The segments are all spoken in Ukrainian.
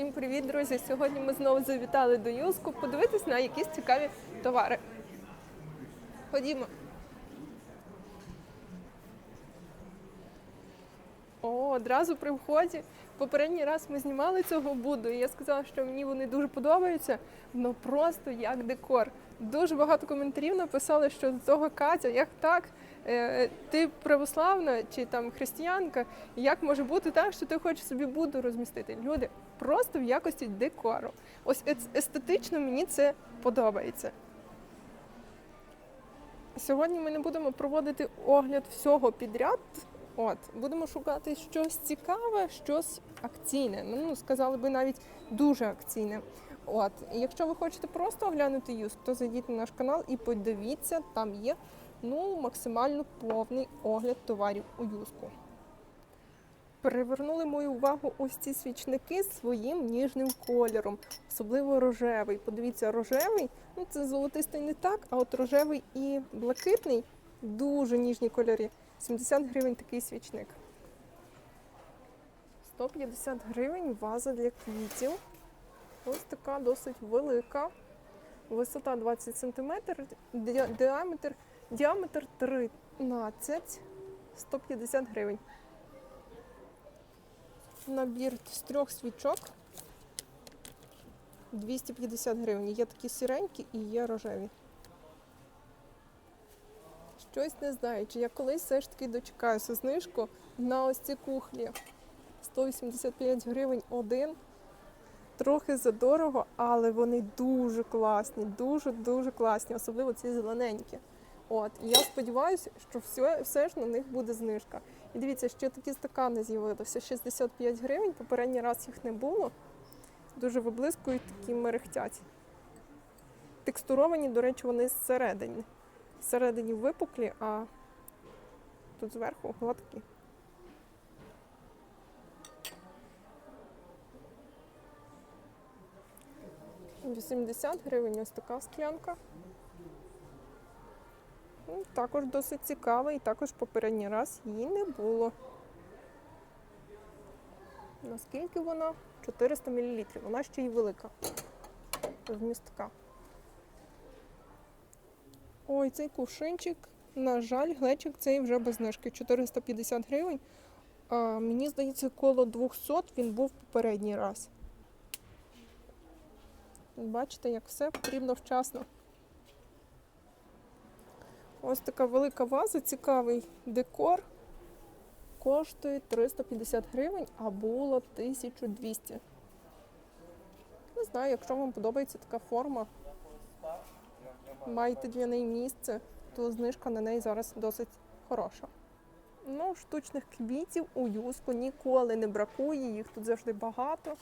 Всім привіт, друзі! Сьогодні ми знову завітали до Юску подивитись на якісь цікаві товари. Ходімо. О, одразу при вході. Попередній раз ми знімали цього Буду, і я сказала, що мені вони дуже подобаються. Ну просто як декор. Дуже багато коментарів написали, що до того Катя, як так? Е, Ти православна чи там християнка? Як може бути так, що ти хочеш собі Буду розмістити? Люди просто в якості декору. Ось ес- естетично мені це подобається. Сьогодні ми не будемо проводити огляд всього підряд. От, будемо шукати щось цікаве, щось акційне. Ну, сказали би навіть дуже акційне. От, і якщо ви хочете просто оглянути юск, то зайдіть на наш канал і подивіться, там є ну, максимально повний огляд товарів у юску. Привернули мою увагу ось ці свічники своїм ніжним кольором, особливо рожевий. Подивіться, рожевий, ну це золотистий не так, а от рожевий і блакитний дуже ніжні кольори. 70 гривень такий свічник. 150 гривень ваза для квітів. Ось така досить велика. Висота 20 см, діаметр, діаметр 13, 150 гривень. Набір з трьох свічок 250 гривень. Є такі сіренькі і є рожеві. Щось не знаю, чи я колись все ж таки дочекаюся знижку на ось ці кухлі. 185 гривень один. Трохи задорого, але вони дуже класні, дуже-дуже класні, особливо ці зелененькі. От, і я сподіваюся, що все, все ж на них буде знижка. І дивіться, ще такі стакани з'явилися 65 гривень. Попередній раз їх не було. Дуже виблискують, такі мерехтять. Текстуровані, до речі, вони зсередини. Всередині випуклі, а тут зверху гладкі. Вісімдесят гривень ось така склянка. Також досить цікава і також попередній раз її не було. Наскільки вона? 400 мл. Вона ще й велика. Вмістка. Ой, цей кувшинчик, на жаль, глечик цей вже без знижки. 450 гривень. А, мені здається, коло 200 він був попередній раз. Бачите, як все потрібно вчасно. Ось така велика ваза, цікавий декор. Коштує 350 гривень, а було 1200. Не знаю, якщо вам подобається така форма, маєте для неї місце, то знижка на неї зараз досить хороша. Ну, штучних квітів у юску ніколи не бракує, їх тут завжди багато.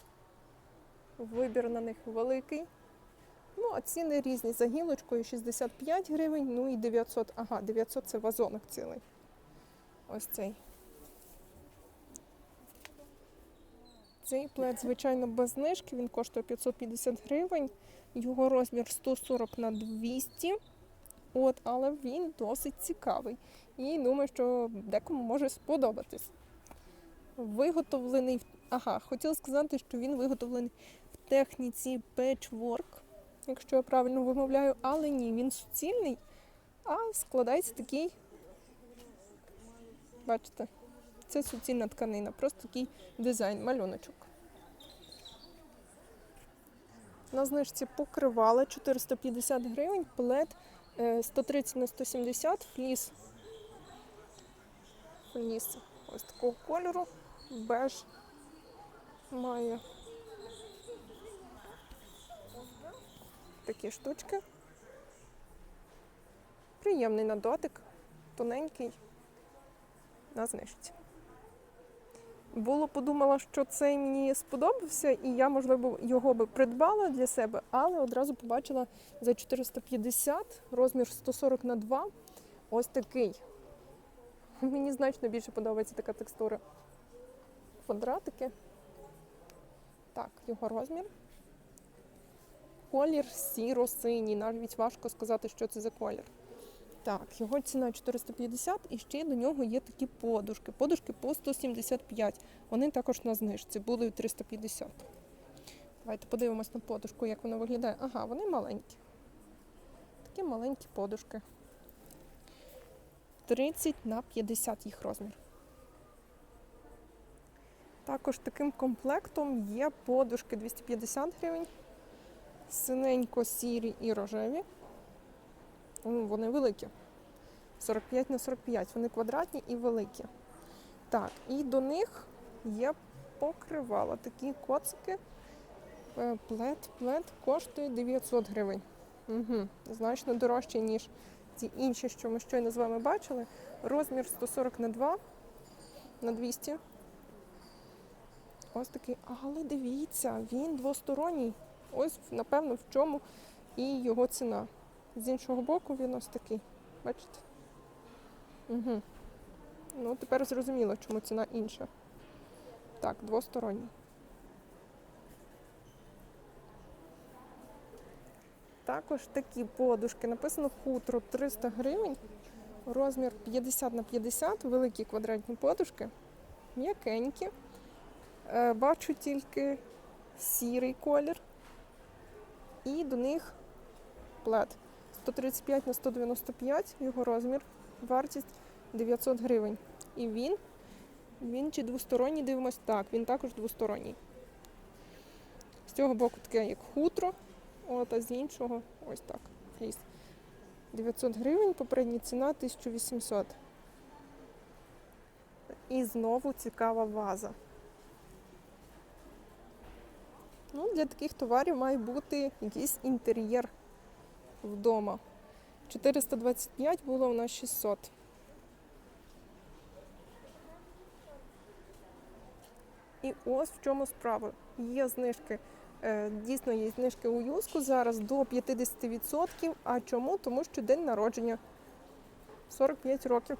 Вибір на них великий. Ну, а ціни різні. За гілочкою 65 гривень, ну і 900. Ага, 900 це вазонок цілий. Ось цей. Цей плед, звичайно, без знижки, він коштує 550 гривень. Його розмір 140 на 200. От, але він досить цікавий. І думаю, що декому може сподобатись. Виготовлений. Ага, хотіла сказати, що він виготовлений в техніці patchwork, якщо я правильно вимовляю, але ні, він суцільний, а складається такий. Бачите, це суцільна тканина, просто такий дизайн, малюночок. На знижці покривала 450 гривень, плед е, 130 на 170, фліс. Фліс ось такого кольору, беж має такі штучки. Приємний на дотик, тоненький, на знижці. Було подумала, що цей мені сподобався, і я, можливо, його би придбала для себе, але одразу побачила за 450, розмір 140 на 2. Ось такий. Мені значно більше подобається така текстура. Квадратики. Так, його розмір. Колір сіро-синій. Навіть важко сказати, що це за колір. Так, його ціна 450 і ще до нього є такі подушки. Подушки по 175. Вони також на знижці, були 350. Давайте подивимось на подушку, як вона виглядає. Ага, вони маленькі. Такі маленькі подушки. 30 на 50 їх розмір. Також таким комплектом є подушки 250 гривень, синенько-сірі і рожеві. Ну, Вони великі. 45 на 45. Вони квадратні і великі. Так, і до них є покривала. Такі коцики. Е, Плед, плед коштує 900 гривень. Угу. Значно дорожче, ніж ті інші, що ми щойно з вами бачили. Розмір 140 на 2 на 200. Ось такий, але дивіться, він двосторонній. Ось, напевно, в чому і його ціна. З іншого боку він ось такий. Бачите? Угу. Ну, тепер зрозуміло, чому ціна інша. Так, двосторонній. Також такі подушки. Написано хутро 300 гривень. Розмір 50 на 50, великі квадратні подушки, м'якенькі. Е, Бачу тільки сірий колір. І до них плед. 135 на 195 його розмір, вартість 900 гривень. І він, він чи двосторонній, дивимось так, він також двосторонній. З цього боку таке як хутро, от, а з іншого ось так. Фліс. 900 гривень, попередня ціна 1800. І знову цікава ваза. Ну, для таких товарів має бути якийсь інтер'єр вдома. 425 було у нас 600. І ось в чому справа. Є знижки, е, дійсно є знижки у юску зараз до 50%. А чому? Тому що день народження 45 років.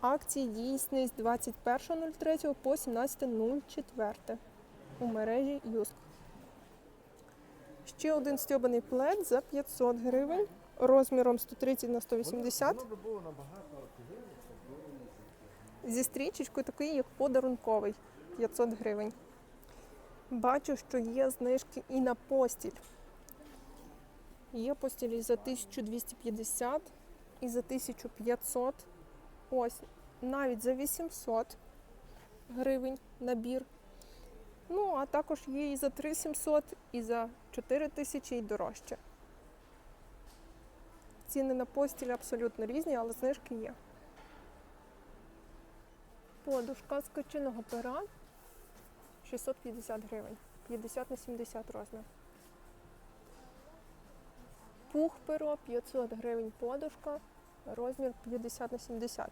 Акції дійсні з 21.03 по 17.04 у мережі Юск. Ще один стьобаний плед за 500 гривень розміром 130 на 180 Воно було набагато зі стрічечкою такий, як подарунковий 500 гривень. Бачу, що є знижки і на постіль. Є постілі за 1250 і за 1500. Ось, навіть за 800 гривень набір. Ну, а також є і за 3700, і за 4000 і дорожче. Ціни на постіль абсолютно різні, але знижки є. Подушка з качиного пера 650 гривень, 50 на 70 розмір. Пух перо 500 гривень подушка, розмір 50 на 70.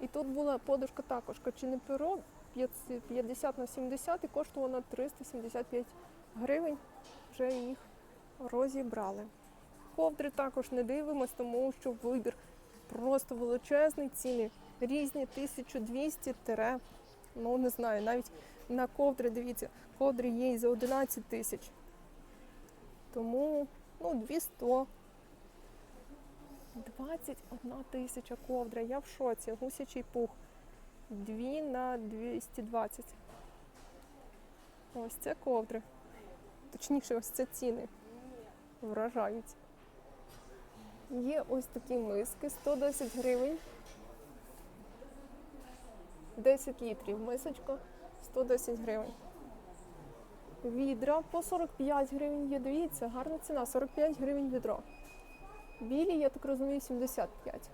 І тут була подушка також качине перо 50 на 70 і коштувала 375 гривень. Вже їх розібрали. Ковдри також не дивимось, тому що вибір просто величезний, ціни різні 1200 тире, ну не знаю, навіть на ковдри, дивіться, ковдри є і за 11 тисяч. Тому, ну, 200. 21 тисяча ковдра. Я в шоці. Гусячий пух. 2 на 220. Ось це ковдри. Точніше, ось це ціни. Вражають. Є ось такі миски 110 гривень. 10 літрів мисочка 110 гривень. Відра по 45 гривень є. Дивіться, гарна ціна. 45 гривень відро. Білі, я так розумію, 75.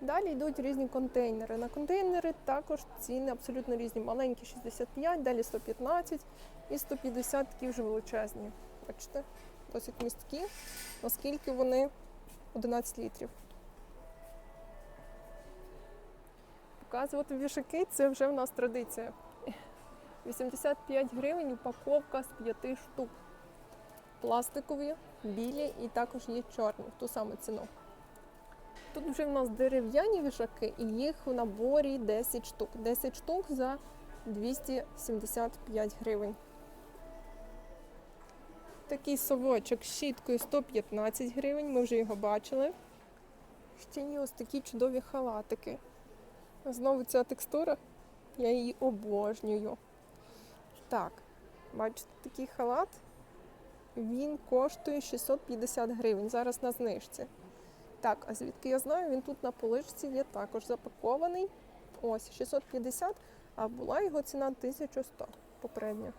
Далі йдуть різні контейнери. На контейнери також ціни абсолютно різні. Маленькі 65, далі 115 і 150 такі вже величезні. Бачите, досить місткі, оскільки вони 11 літрів. Показувати вішаки це вже в нас традиція. 85 гривень упаковка з 5 штук. Пластикові, білі і також є чорні в ту саму ціну. Тут вже в нас дерев'яні вішаки, і їх в наборі 10 штук. 10 штук за 275 гривень. Такий совочок з щіткою 115 гривень, ми вже його бачили. Ще є ось такі чудові халатики. Знову ця текстура, я її обожнюю. Так, бачите, такий халат. Він коштує 650 гривень. Зараз на знижці. Так, а звідки я знаю, він тут на поличці є також запакований. Ось 650, а була його ціна 1100 попередня.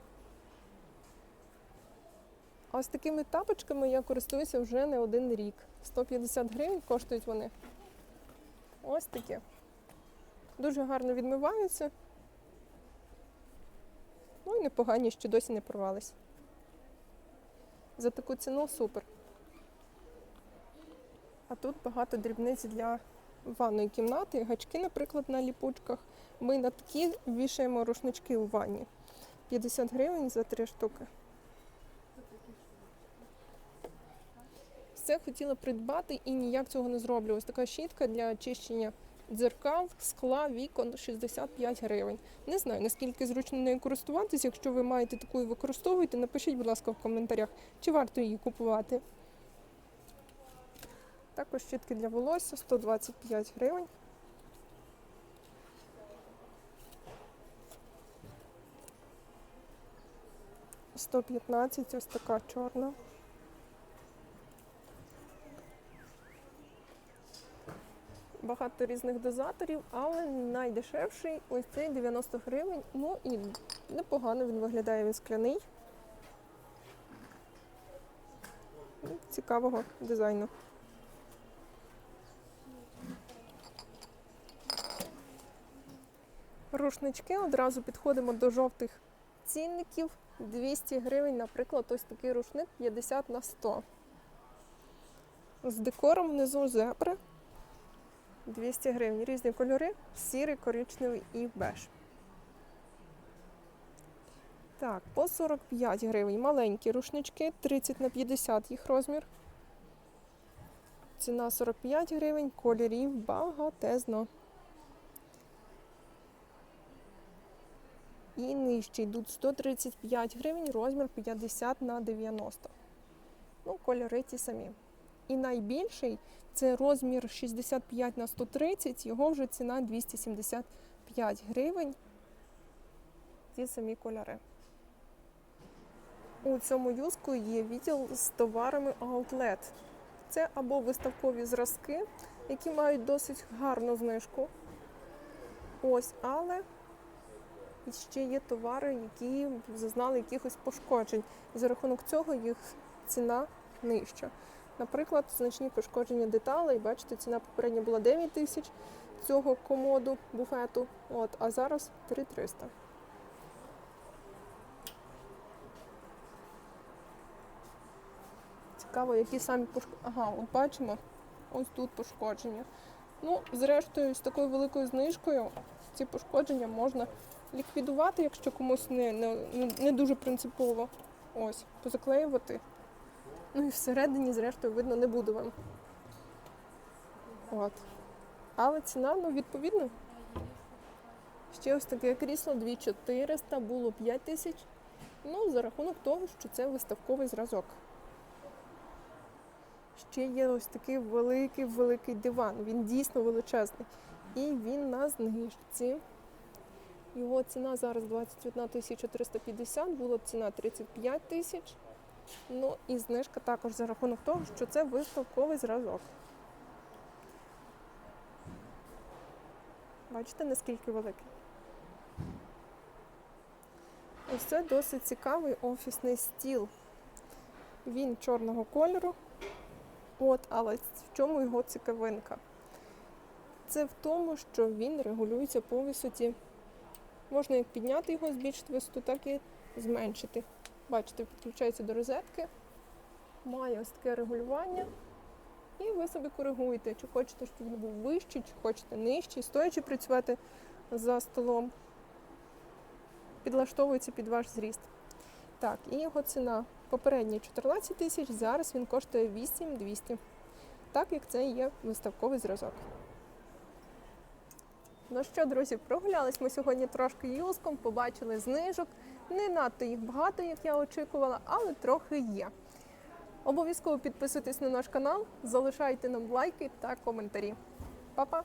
Ось такими тапочками я користуюся вже не один рік. 150 гривень коштують вони. Ось такі. Дуже гарно відмиваються. Ну і непогані, що досі не порвались. За таку ціну супер. А тут багато дрібниць для ванної кімнати, гачки, наприклад, на ліпучках. Ми на такі вішаємо рушнички у ванні. 50 гривень за три штуки. Все хотіла придбати і ніяк цього не зроблю. Ось така щітка для очищення дзеркал, скла, вікон 65 гривень. Не знаю, наскільки зручно нею користуватись. Якщо ви маєте таку і використовуєте, напишіть, будь ласка, в коментарях, чи варто її купувати. Також щітки для волосся 125 гривень. Сто п'ятнадцять, ось така чорна. Багато різних дозаторів, але найдешевший ось цей 90 гривень. Ну і непогано він виглядає, він скляний. Цікавого дизайну. Рушнички одразу підходимо до жовтих цінників. 200 гривень, наприклад, ось такий рушник 50 на 100. З декором внизу зебри 200 гривень. Різні кольори: сірий, коричневий і беж. Так, по 45 гривень. Маленькі рушнички, 30 на 50 їх розмір. Ціна 45 гривень, кольорів багатезно. І нижче йдуть 135 гривень, розмір 50 на 90. Ну, кольори ті самі. І найбільший це розмір 65 на 130, його вже ціна 275 гривень. Ті самі кольори. У цьому юску є відділ з товарами Outlet. Це або виставкові зразки, які мають досить гарну знижку. Ось, але і ще є товари, які зазнали якихось пошкоджень. І за рахунок цього їх ціна нижча. Наприклад, значні пошкодження деталей. Бачите, ціна попередня була 9 тисяч цього комоду, буфету, от, а зараз 3300. Цікаво, які самі пошкодження. Ага, от бачимо, ось тут пошкодження. Ну, зрештою, з такою великою знижкою ці пошкодження можна ліквідувати, якщо комусь не, не, не- дуже принципово. Ось, позаклеювати. Ну і всередині, зрештою, видно не буде вам. От. Але ціна, ну, відповідно. Ще ось таке крісло 2400, було 5000. Ну, за рахунок того, що це виставковий зразок. Ще є ось такий великий великий диван. Він дійсно величезний. І він на знижці. Його ціна зараз 21 тисяча 350, була ціна 35 тисяч. Ну і знижка також за рахунок того, що це виставковий зразок. Бачите, наскільки великий? Ось це досить цікавий офісний стіл. Він чорного кольору. От, але в чому його цікавинка? Це в тому, що він регулюється по висоті. Можна як підняти його, збільшити висоту, так і зменшити. Бачите, підключається до розетки, має ось таке регулювання. І ви собі коригуєте, чи хочете, щоб він був вищий, чи хочете нижчий, стоячи працювати за столом. Підлаштовується під ваш зріст. Так, і його ціна попередня 14 тисяч, зараз він коштує 8200. Так як це є виставковий зразок. Ну що, друзі, прогулялись ми сьогодні трошки юском, побачили знижок. Не надто їх багато, як я очікувала, але трохи є. Обов'язково підписуйтесь на наш канал, залишайте нам лайки та коментарі. Па-па!